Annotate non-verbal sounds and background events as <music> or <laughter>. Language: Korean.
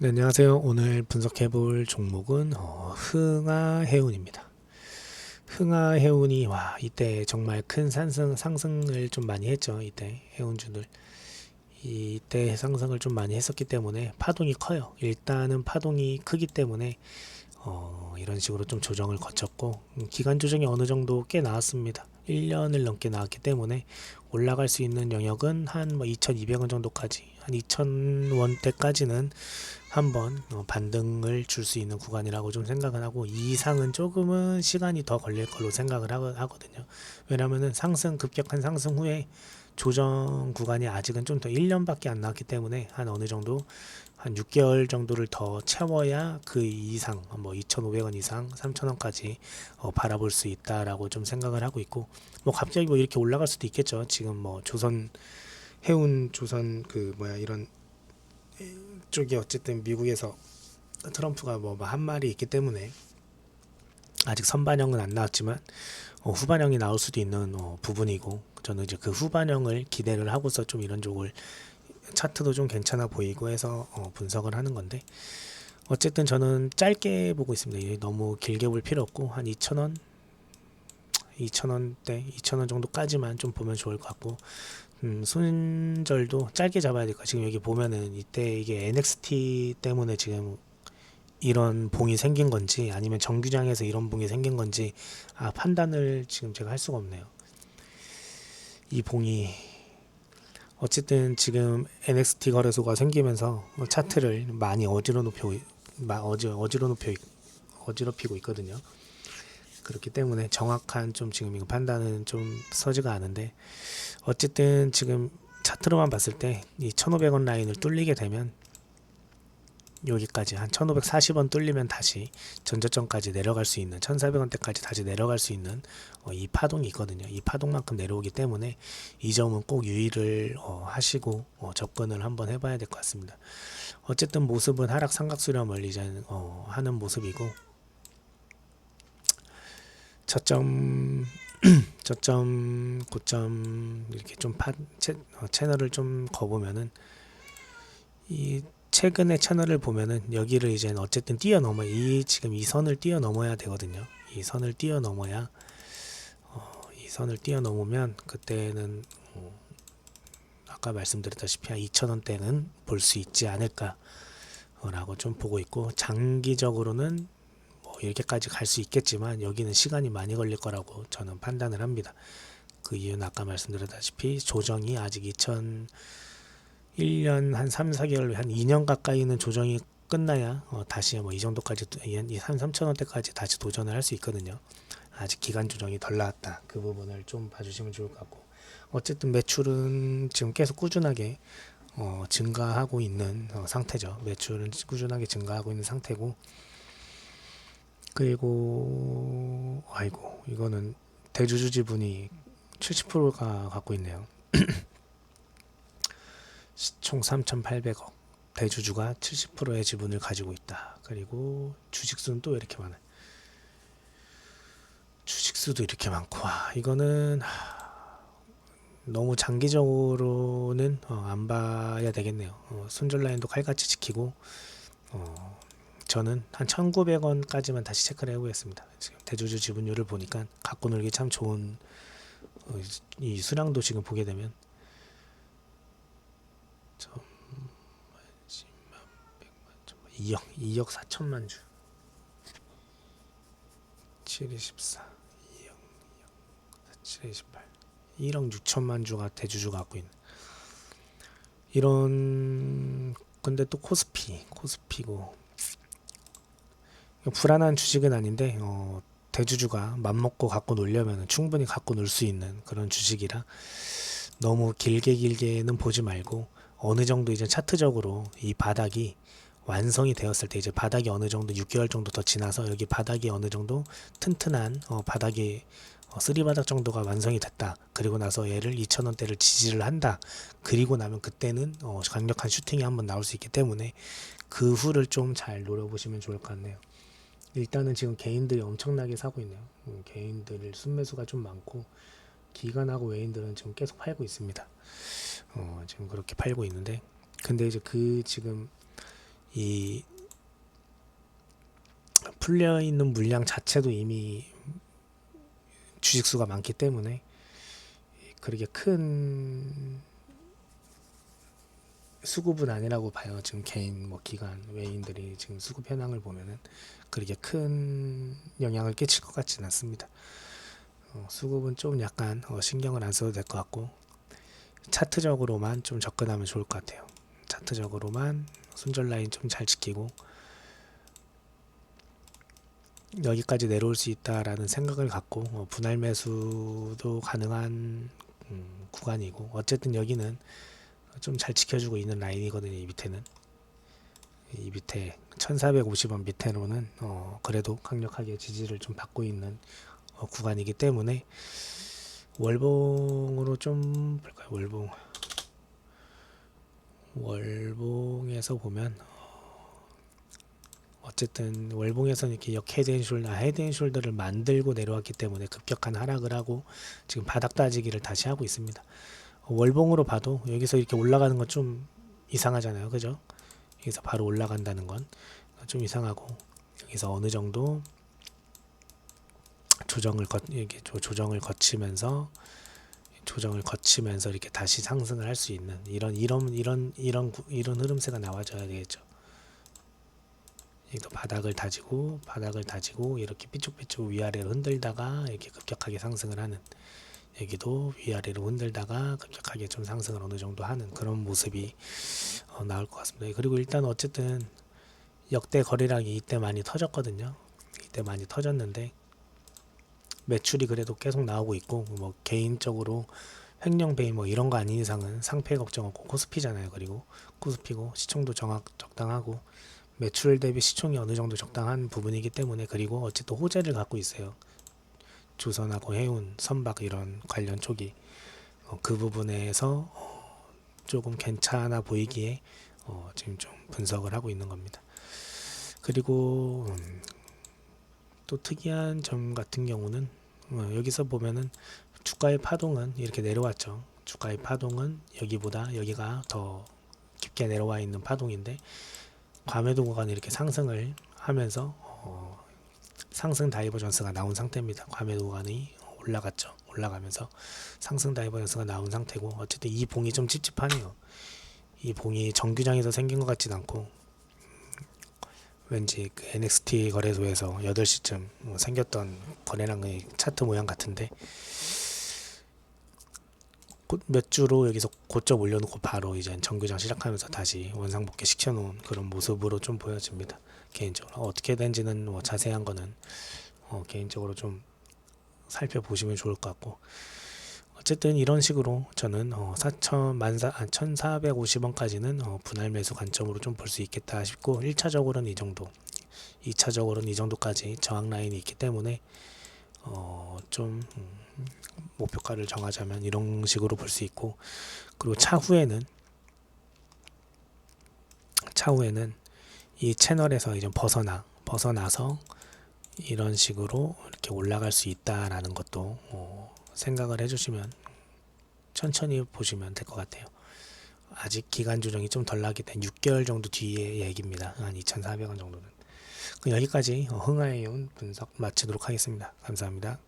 네, 안녕하세요. 오늘 분석해 볼 종목은 어, 흥하해운입니다. 흥하해운이 와 이때 정말 큰 상승 상승을 좀 많이 했죠. 이때 해운주들 이때 상승을 좀 많이 했었기 때문에 파동이 커요. 일단은 파동이 크기 때문에 어, 이런 식으로 좀 조정을 거쳤고 음, 기간 조정이 어느 정도 꽤 나왔습니다. 1년을 넘게 나왔기 때문에 올라갈 수 있는 영역은 한 뭐 2,200원 정도까지 한 2,000원대까지는 한번 어, 반등을 줄 수 있는 구간이라고 좀 생각을 하고 이 이상은 조금은 시간이 더 걸릴 걸로 생각을 하거- 하거든요. 왜냐하면은 상승 급격한 상승 후에 조정 구간이 아직은 좀 더 1년밖에 안 나왔기 때문에 한 어느 정도 한 6개월 정도를 더 채워야 그 이상 뭐 2,500원 이상 3,000원까지 어, 바라볼 수 있다라고 좀 생각을 하고 있고 뭐 갑자기 뭐 이렇게 올라갈 수도 있겠죠. 지금 뭐 조선 해운 조선 그 뭐야 이런 쪽이 어쨌든 미국에서 트럼프가 뭐 한 말이 있기 때문에 아직 선반영은 안 나왔지만 어, 후반영이 나올 수도 있는 어, 부분이고 저는 이제 그 후반영을 기대를 하고서 좀 이런 쪽을 차트도 좀 괜찮아 보이고 해서 어, 분석을 하는 건데 어쨌든 저는 짧게 보고 있습니다. 너무 길게 볼 필요 없고 한 2,000원 2,000원대 2,000원 정도까지만 좀 보면 좋을 것 같고 음, 손절도 짧게 잡아야 될 것. 지금 여기 보면은 이때 이게 NXT 때문에 지금 이런 봉이 생긴 건지 아니면 정규장에서 이런 봉이 생긴 건지 아, 판단을 지금 제가 할 수가 없네요. 이 봉이 어쨌든 지금 NXT 거래소가 생기면서 차트를 많이 어지러 높여 마- 어지 어지러 높여 어지럽히고 있거든요. 그렇기 때문에 정확한 좀 지금 이거 판단은 좀 서지가 않은데 어쨌든 지금 차트로만 봤을 때 이 1,500원 라인을 뚫리게 되면 여기까지 한 1,540원 뚫리면 다시 전저점까지 내려갈 수 있는 1,400원대까지 다시 내려갈 수 있는 어, 이 파동이 있거든요. 이 파동만큼 내려오기 때문에 이 점은 꼭 유의를 어, 하시고 어, 접근을 한번 해봐야 될 것 같습니다. 어쨌든 모습은 하락 삼각수렴을 이제 어, 하는 모습이고 저점 <clears throat> 저점 고점 이렇게 좀 파, 채, 어, 채널을 좀 거보면은 이 최근의 채널을 보면은 여기를 이제 어쨌든 뛰어넘어 이 지금 이 선을 뛰어넘어야 되거든요. 이 선을 뛰어넘어야 어, 이 선을 뛰어넘으면 그때는 어, 아까 말씀드렸다시피 한 2,000원대는 볼 수 있지 않을까라고 좀 보고 있고 장기적으로는 뭐 이렇게까지 갈 수 있겠지만 여기는 시간이 많이 걸릴 거라고 저는 판단을 합니다. 그 이유는 아까 말씀드렸다시피 조정이 아직 2001년 한 3, 4개월 한 2년 가까이는 조정이 끝나야 어, 다시 뭐 이 정도까지 한 3천 원대까지 다시 도전을 할 수 있거든요. 아직 기간 조정이 덜 나왔다. 그 부분을 좀 봐주시면 좋을 것 같고 어쨌든 매출은 지금 계속 꾸준하게 어, 증가하고 있는 어, 상태죠. 매출은 꾸준하게 증가하고 있는 상태고 그리고 아이고 이거는 대주주 지분이 70%가 갖고 있네요. 총 3,800억. 대주주가 70%의 지분을 가지고 있다. 그리고 주식수는 또왜 이렇게 많아요? 주식수도 이렇게 많고, 와, 이거는 하, 너무 장기적으로는 어, 안 봐야 되겠네요. 어, 손절 라인도 칼같이 지키고, 어, 저는 한 1,900원까지만 다시 체크를 해보겠습니다. 지금 대주주 지분율을 보니까 갖고 놀기 참 좋은 어, 이 수량도 지금 보게 되면 점, 십만, 백만, 천만, 2억, 2억 4천만 주. 7, 24, 2억, 2억, 7, 28, 1억 6천만 주가 대주주가 갖고 있는. 이런 근데 또 코스피, 코스피고. 불안한 주식은 아닌데 어, 대주주가 맘먹고 갖고 놀려면 충분히 갖고 놀 수 있는 그런 주식이라 너무 길게 길게는 보지 말고 어느 정도 이제 차트적으로 이 바닥이 완성이 되었을 때 이제 바닥이 어느 정도 6개월 정도 더 지나서 여기 바닥이 어느 정도 튼튼한 어, 바닥이 어, 쓰리 바닥 정도가 완성이 됐다. 그리고 나서 얘를 2,000원대를 지지를 한다. 그리고 나면 그때는 어, 강력한 슈팅이 한번 나올 수 있기 때문에 그 후를 좀 잘 노려보시면 좋을 것 같네요. 일단은 지금 개인들이 엄청나게 사고 있네요. 음, 개인들 순매수가 좀 많고 기관하고 외인들은 지금 계속 팔고 있습니다. 어, 지금 그렇게 팔고 있는데 근데 이제 그 지금 이 풀려 있는 물량 자체도 이미 주식 수가 많기 때문에 그렇게 큰 수급은 아니라고 봐요. 지금 개인 뭐 기관 외인들이 지금 수급 현황을 보면은 그렇게 큰 영향을 끼칠 것 같지는 않습니다. 어, 수급은 좀 약간 어, 신경을 안 써도 될 것 같고 차트적으로만 좀 접근하면 좋을 것 같아요. 차트적으로만 손절 라인 좀 잘 지키고 여기까지 내려올 수 있다라는 생각을 갖고 어, 분할 매수도 가능한 음, 구간이고 어쨌든 여기는 좀 잘 지켜주고 있는 라인이거든요. 이 밑에는 이 밑에 1450원 밑에로는 어, 그래도 강력하게 지지를 좀 받고 있는 어, 구간이기 때문에 월봉으로 좀 볼까요? 월봉 월봉에서 보면 어쨌든 월봉에서는 이렇게 역 헤드앤숄더, 아, 헤드앤숄더를 만들고 내려왔기 때문에 급격한 하락을 하고 지금 바닥 따지기를 다시 하고 있습니다. 월봉으로 봐도 여기서 이렇게 올라가는 건 좀 이상하잖아요, 그죠? 여기서 바로 올라간다는 건 좀 이상하고 여기서 어느 정도 조정을 거 이렇게 조- 조정을 거치면서 조정을 거치면서 이렇게 다시 상승을 할 수 있는 이런 이런 이런 이런 구- 이런 흐름세가 나와줘야 되겠죠. 여기도 바닥을 다지고 바닥을 다지고 이렇게 삐쭉삐쭉 위아래로 흔들다가 이렇게 급격하게 상승을 하는 여기도 위아래로 흔들다가 급격하게 좀 상승을 어느 정도 하는 그런 모습이 어, 나올 것 같습니다. 그리고 일단 어쨌든 역대 거래량이 이때 많이 터졌거든요. 이때 많이 터졌는데 매출이 그래도 계속 나오고 있고 뭐 개인적으로 횡령 베이 뭐 이런 거 아닌 이상은 상패 걱정 없고 코스피잖아요. 그리고 코스피고 시총도 정확 적당하고 매출 대비 시총이 어느 정도 적당한 부분이기 때문에 그리고 어쨌든 호재를 갖고 있어요. 조선하고 해운, 선박 이런 관련 쪽이 어, 그 부분에서 어, 조금 괜찮아 보이기에 어, 지금 좀 분석을 하고 있는 겁니다. 그리고 음, 또 특이한 점 같은 경우는 어, 여기서 보면은 주가의 파동은 이렇게 내려왔죠. 주가의 파동은 여기보다 여기가 더 깊게 내려와 있는 파동인데 과매도 구간이 이렇게 상승을 하면서 어, 상승 다이버전스가 나온 상태입니다. 과매도 구간이 올라갔죠. 올라가면서 상승 다이버전스가 나온 상태고 어쨌든 이 봉이 좀 찝찝하네요. 이 봉이 정규장에서 생긴 것 같진 않고 왠지 그 NXT 거래소에서 8시쯤 생겼던 거래량의 차트 모양 같은데 곧몇 주로 여기서 고점 올려놓고 바로 이제 정규장 시작하면서 다시 원상복귀 시켜놓은 그런 모습으로 좀 보여집니다. 개인적으로 어떻게 된지는 뭐 자세한 거는 어 개인적으로 좀 살펴보시면 좋을 것 같고 어쨌든 이런 식으로 저는 어 4천 만사 아, 1,450원까지는 어 분할 매수 관점으로 좀 볼 수 있겠다 싶고 1차적으로는 이 정도 2차적으로는 이 정도까지 저항 라인이 있기 때문에 어 좀 음, 목표가를 정하자면 이런 식으로 볼 수 있고 그리고 차후에는 차후에는 이 채널에서 이제 벗어나 벗어나서 이런 식으로 이렇게 올라갈 수 있다라는 것도 어, 생각을 해주시면 천천히 보시면 될 것 같아요. 아직 기간 조정이 좀 덜 나기 때문에 6개월 정도 뒤의 얘기입니다. 한 2,400원 정도는. 여기까지 어, 흥하의 온 분석 마치도록 하겠습니다. 감사합니다.